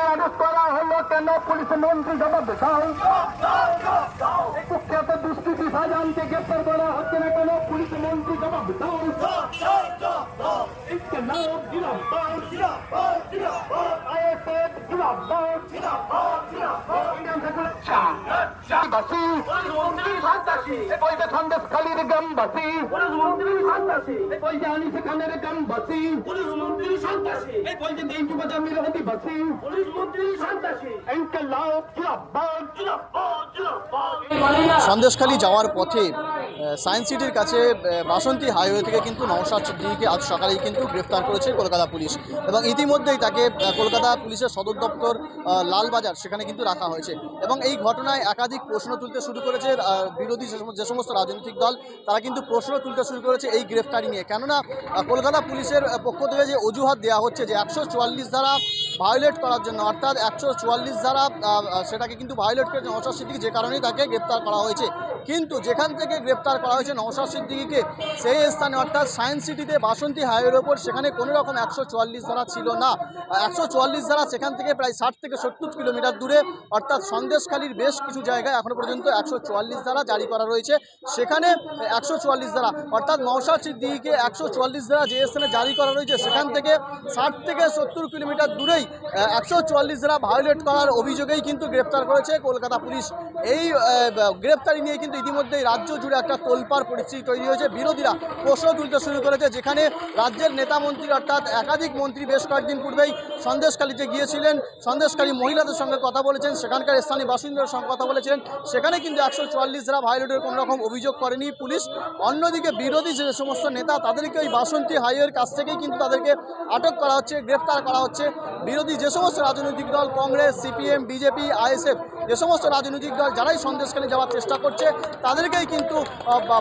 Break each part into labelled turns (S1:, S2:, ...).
S1: শাহজাহানকে অ্যারেস্ট করা হলো কেন? পুলিশ মন্ত্রী জবাব এই কুখ্যাত দুষ্কৃতি শাহজাহানকে গ্রেপ্তার করা হচ্ছে না কেন? পুলিশ মন্ত্রী জবাব দাও ইনকলাব জিন্দাবাদ আইএসএফ
S2: সন্দেশখালী যাওয়ার পথে সায়েন্স সিটির কাছে বাসন্তী হাইওয়ে থেকে কিন্তু নওশাদ সিদ্দিকীকে আজ সকালেই কিন্তু গ্রেফতার করেছে কলকাতা পুলিশ। এবং ইতিমধ্যেই তাকে কলকাতা পুলিশের সদর দপ্তর লালবাজার, সেখানে কিন্তু রাখা হয়েছে। এবং এই ঘটনায় একাধিক প্রশ্ন তুলতে শুরু করেছে বিরোধী যে সমস্ত রাজনৈতিক দল, তারা কিন্তু প্রশ্ন তুলতে শুরু করেছে এই গ্রেফতারি নিয়ে। কেননা কলকাতা পুলিশের পক্ষ থেকে যে অজুহাত দেওয়া হচ্ছে যে একশো চুয়াল্লিশ ধারা ভায়োলেট করার জন্য, অর্থাৎ একশো চুয়াল্লিশ ধারা সেটাকে কিন্তু ভায়োলেট করেছে সিদ্দিকি যে কারণেই তাকে গ্রেপ্তার করা হয়েছে। কিন্তু যেখান থেকে গ্রেপ্তার করা হয়েছে নওশাদ সিদ্দিকিকে, সেই স্থানে অর্থাৎ সায়েন্স সিটিতে বাসন্তী হাইওয়ের ওপর সেখানে কোনো রকম একশো চুয়াল্লিশ ধারা ছিল না। একশো চুয়াল্লিশ ধারা সেখান থেকে প্রায় ষাট থেকে সত্তর কিলোমিটার দূরে, অর্থাৎ সন্দেশখালীর বেশ কিছু জায়গায় এখনও পর্যন্ত একশো চুয়াল্লিশ ধারা জারি করা রয়েছে। সেখানে একশো চুয়াল্লিশ ধারা, অর্থাৎ নওশাদ সিদ্দিকিকে একশো চুয়াল্লিশ ধারা যে স্থানে জারি করা রয়েছে, সেখান থেকে ষাট থেকে সত্তর কিলোমিটার দূরেই একশো চুয়াল্লিশ ধারা ভায়োলেট করার অভিযোগেই কিন্তু গ্রেপ্তার করেছে কলকাতা পুলিশ। এই গ্রেপ্তারি নিয়ে কিন্তু ইতিমধ্যেই রাজ্য জুড়ে একটা তোলপাড় পরিস্থিতি তৈরি হয়েছে। বিরোধীরা প্রশ্ন তুলতে শুরু করেছে, যেখানে রাজ্যের নেতা মন্ত্রী অর্থাৎ একাধিক মন্ত্রী বেশ কয়েকদিন পূর্বেই সন্দেশখালীতে গিয়েছিলেন। সন্দেশখালী মহিলাদের সঙ্গে কথা বলেছেন, সেখানকার স্থানীয় বাসিন্দাদের সঙ্গে কথা বলেছিলেন। সেখানে কিন্তু একশো চুয়াল্লিশ ধারা ভায়োলেটের কোনো রকম অভিযোগ করেনি পুলিশ। অন্যদিকে বিরোধী যে সমস্ত নেতা, তাদেরকে ওই বাসন্তী হাইওয়ের কাছ থেকেই কিন্তু তাদেরকে আটক করা হচ্ছে গ্রেপ্তার করা হচ্ছে। বিরোধী যে সমস্ত রাজনৈতিক দল, কংগ্রেস, সিপিএম, বিজেপি, আইএসএফ, যে সমস্ত রাজনৈতিক দল যারাই সন্দেশখালী যাওয়ার চেষ্টা করছে, তাদেরকেই কিন্তু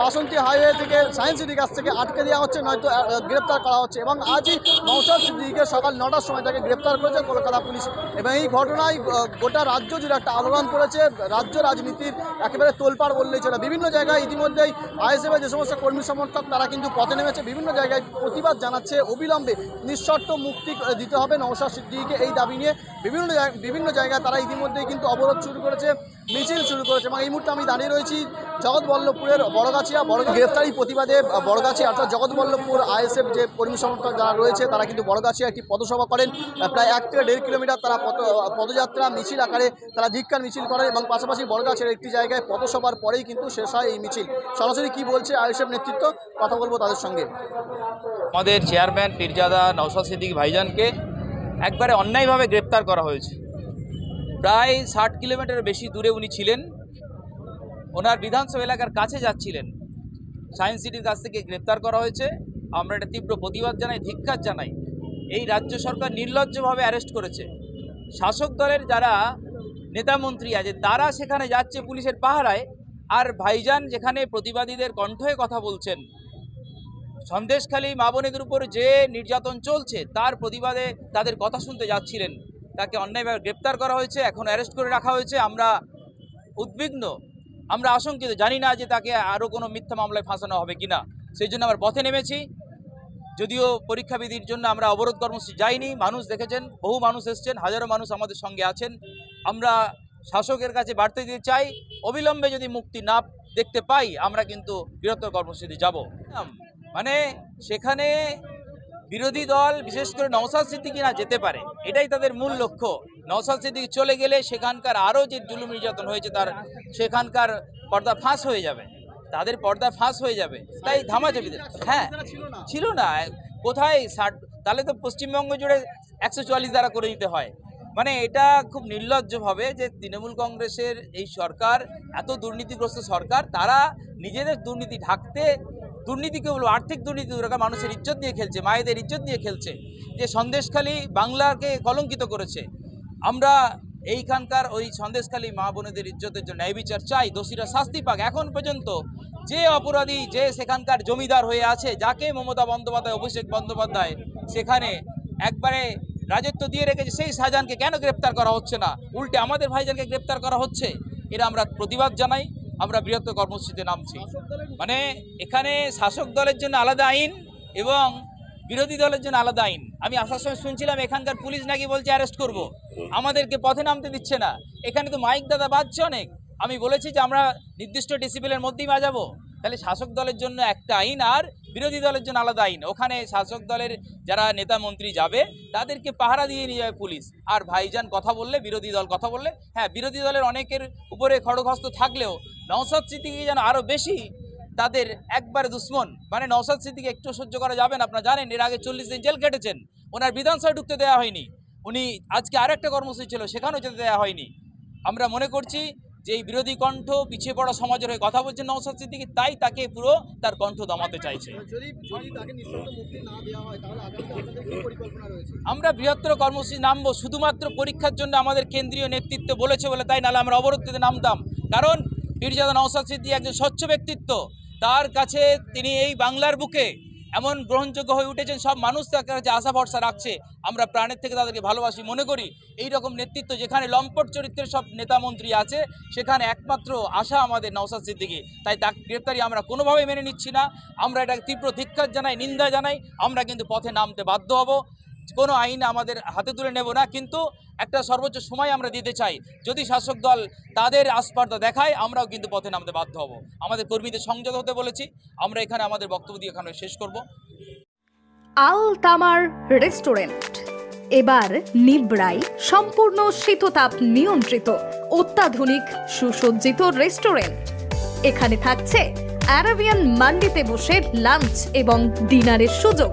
S2: বাসন্তী হাইওয়ে থেকে সায়েন্স সিটির কাছ থেকে আটকে দেওয়া হচ্ছে, নয়তো গ্রেপ্তার করা হচ্ছে এবং আজই নৌসাদ সিদ্দিকে সকাল নটার সময় তাকে গ্রেপ্তার করেছে কলকাতা পুলিশ। এবং এই ঘটনায় গোটা রাজ্য জুড়ে একটা আলোড়ন করেছে, রাজ্য রাজনীতির একেবারে তোলপাড় বললেই চলে। বিভিন্ন জায়গায় ইতিমধ্যেই আইএসএফের যে সমস্ত কর্মী সমর্থক, তারা কিন্তু পথে নেমেছে। বিভিন্ন জায়গায় প্রতিবাদ জানাচ্ছে, অবিলম্বে নিঃশর্ত মুক্তি দিতে হবে নৌসাদ সিদ্দিকে এই দাবি নিয়ে বিভিন্ন বিভিন্ন জায়গায় তারা ইতিমধ্যেই কিন্তু অবরোধ শুরু করেছে, মিছিল শুরু করেছে। এবং এই মুহূর্তে আমি দাঁড়িয়ে রয়েছি জগৎবল্লভপুরের বড়গাছিয়া, বড় গ্রেফতারি প্রতিবাদে বড়গাছিয়া অর্থাৎ জগৎবল্লভপুর আইএসএফ যে কর্মী সমর্থক যারা রয়েছে, তারা কিন্তু বড়গাছিয়া একটি পদসভা করেন। প্রায় এক থেকে দেড় কিলোমিটার তারা পদ পদযাত্রা মিছিল আকারে তারা ধিক্কার মিছিল করেন এবং পাশাপাশি বড়গাছিয়ার একটি জায়গায় পদসভার পরেই কিন্তু শেষ হয় এই মিছিল। সরাসরি কি বলছে আইএসএফ নেতৃত্ব? কথা বলব তাদের সঙ্গে।
S3: আমাদের চেয়ারম্যান পীরজাদা নওশাদ সিদ্দিক ভাইজানকে একবারে অন্যায়ভাবে গ্রেপ্তার করা হয়েছে। প্রায় ষাট কিলোমিটার বেশি দূরে উনি ছিলেন। ওনার বিধানসভা এলাকার কাছে যাচ্ছিলেন। সায়েন্স সিটির কাছ থেকে গ্রেপ্তার করা হয়েছে। আমরা একটা তীব্র প্রতিবাদ জানাই, ধিক্কার জানাই। এই রাজ্য সরকার নির্লজ্জভাবে অ্যারেস্ট করেছে। শাসক দলের যারা নেতামন্ত্রী আছে, তারা সেখানে যাচ্ছে পুলিশের পাহারায়। আর ভাইজান যেখানে প্রতিবাদীদের কণ্ঠ কথা বলছেন সন্দেশখালী মা বোনেদের উপর যে নির্যাতন চলছে, তার প্রতিবাদে তাদের কথা শুনতে যাচ্ছিলেন। তাকে অন্যায়ভাবে গ্রেপ্তার করা হয়েছে, এখন অ্যারেস্ট করে রাখা হয়েছে। আমরা উদ্বিগ্ন, আমরা আশঙ্কিত, জানি না যে তাকে আরও কোনো মিথ্যা মামলায় ফাঁসানো হবে কিনা। সেই জন্য আমরা পথে নেমেছি। যদিও পরীক্ষা বিধির জন্য আমরা অবরোধ কর্মসূচি যাইনি। মানুষ দেখেছেন, বহু মানুষ এসছেন, হাজারো মানুষ আমাদের সঙ্গে আছেন। আমরা শাসকের কাছে বার্তা দিতে চাই, অবিলম্বে যদি মুক্তি না দেখতে পাই, আমরা কিন্তু বৃহত্তর কর্মসূচি যাব। মানে সেখানে বিরোধী দল, বিশেষ করে নওসাদ সিদ্দিকি না যেতে পারে। এটাই তাদের মূল লক্ষ্য। নওসাদ সিদ্দিকি চলে গেলে সেখানকার আরও যে জুলুম নির্যাতন হয়েছে, তার সেখানকার পর্দা ফাঁস হয়ে যাবে। তাদের পর্দা ফাঁস হয়ে যাবে। তাই ধামাচাপি হ্যাঁ ছিল না। কোথায় ষাট, তাহলে তো পশ্চিমবঙ্গ জুড়ে একশো চুয়াল্লিশ দ্বারা করে দিতে হয়। মানে এটা খুব নির্লজ্জভাবে যে তৃণমূল কংগ্রেসের এই সরকার, এত দুর্নীতিগ্রস্ত সরকার, তারা নিজেদের দুর্নীতি ঢাকতে দুর্নীতিকে বলব, আর্থিক দুর্নীতি দূরে মানুষের ইজ্জত নিয়ে খেলছে, মায়েদের ইজ্জত নিয়ে খেলছে। যে সন্দেশখালী বাংলাকে কলঙ্কিত করেছে, আমরা এইখানকার ওই সন্দেশখালী মা বোনেদের ইজ্জতের জন্য ন্যায় বিচার চাই, দোষীরা শাস্তি পাক। এখন পর্যন্ত যে অপরাধী, যে সেখানকার জমিদার হয়ে আছে, যাকে মমতা বন্দ্যোপাধ্যায়, অভিষেক বন্দ্যোপাধ্যায় সেখানে একবারে রাজত্ব দিয়ে রেখেছে, সেই শাহজাহানকে কেন গ্রেপ্তার করা হচ্ছে না? উল্টে আমাদের ভাইজানকে গ্রেপ্তার করা হচ্ছে? এরা আমরা প্রতিবাদ জানাই। আমরা বৃহত্তর কর্মসূচিতে নামছি। মানে এখানে শাসক দলের জন্য আলাদা আইন এবং বিরোধী দলের জন্য আলাদা আইন। আমি আসার সময় শুনছিলাম এখানকার পুলিশ নাকি বলছে অ্যারেস্ট করব। আমাদেরকে পথে নামতে দিচ্ছে না। এখানে তো মাইক দাদা বাজছে অনেক। আমি বলেছি যে আমরা নির্দিষ্ট ডিসিপ্লিনের মধ্যেই বাজাবো। তাহলে শাসক দলের জন্য একটা আইন আর বিরোধী দলের জন্য আলাদা আইন। ওখানে শাসক দলের যারা নেতা মন্ত্রী যাবে, তাদেরকে পাহারা দিয়ে নিয়ে যাবে পুলিশ। আর ভাইজান কথা বললে, বিরোধী দল কথা বললে হ্যাঁ বিরোধী দলের অনেকের উপরে খড়গহস্ত থাকলেও নওসাদ সিদ্দিকি যেন আরও বেশি তাদের একবারে দুশ্মন। মানে নওসাদ সিদ্দিকি একটু সহ্য করা যাবে না, আপনারা জানেন, এর আগে চল্লিশ দিন জেল কেটেছেন। ওনার বিধানসভায় ঢুকতে দেওয়া হয়নি। উনি আজকে আরেকটা কর্মসূচি ছিল, সেখানেও যেতে দেওয়া হয়নি। আমরা মনে করছি যে এই বিরোধী কণ্ঠ পিছিয়ে পড়া সমাজের হয়ে কথা বলছেন নওসাদ সিদ্দিকি তাই তাকে পুরো তার কণ্ঠ দমাতে চাইছে। আমরা বৃহত্তর কর্মসূচি নামবো শুধুমাত্র পরীক্ষার জন্য আমাদের কেন্দ্রীয় নেতৃত্ব বলেছে বলে তাই নাহলে আমরা অবরোধে নামতাম। কারণ পীরজাদা নওসাদ সিদ্দি একজন স্বচ্ছ ব্যক্তিত্ব তার কাছে তিনি এই বাংলার বুকে এমন গ্রহণযোগ্য হয়ে উঠেছেন, সব মানুষ তার যে আশা ভরসা রাখছে। আমরা প্রাণের থেকে তাদেরকে ভালোবাসি, মনে করি এই রকম নেতৃত্ব যেখানে লম্পট চরিত্রের সব নেতা মন্ত্রী আছে, সেখানে একমাত্র আশা আমাদের নওসাদ সিদ্দিকি। তাই তার গ্রেপ্তারি আমরা কোনোভাবেই মেনে নিচ্ছি না। আমরা এটাকে তীব্র ধিক্ষার জানাই, নিন্দা জানাই, আমরা কিন্তু পথে নামতে বাধ্য হব। কোনো আইন আমাদের হাতে তুলে নেব না, কিন্তু একটা সর্বোচ্চ সময় আমরা দিতে চাই। যদি শাসক দল তাদের আস্পর্ধা দেখায়, আমরাও কিন্তু পথে নামতে বাধ্য হব। আমাদের কর্মীদের সংযত হতে বলেছি। আমরা এখানে আমাদের বক্তব্য দিয়ে এখানে শেষ করব।
S4: আল তামার রেস্টুরেন্ট। এবার নিবড়াই সম্পূর্ণ শীততাপ নিয়ন্ত্রিত, অত্যাধুনিক, সুসজ্জিত রেস্টুরেন্ট। এখানে থাকছে অ্যারাবিয়ান মান্ডিতে বসে লাঞ্চ এবং ডিনারের সুযোগ।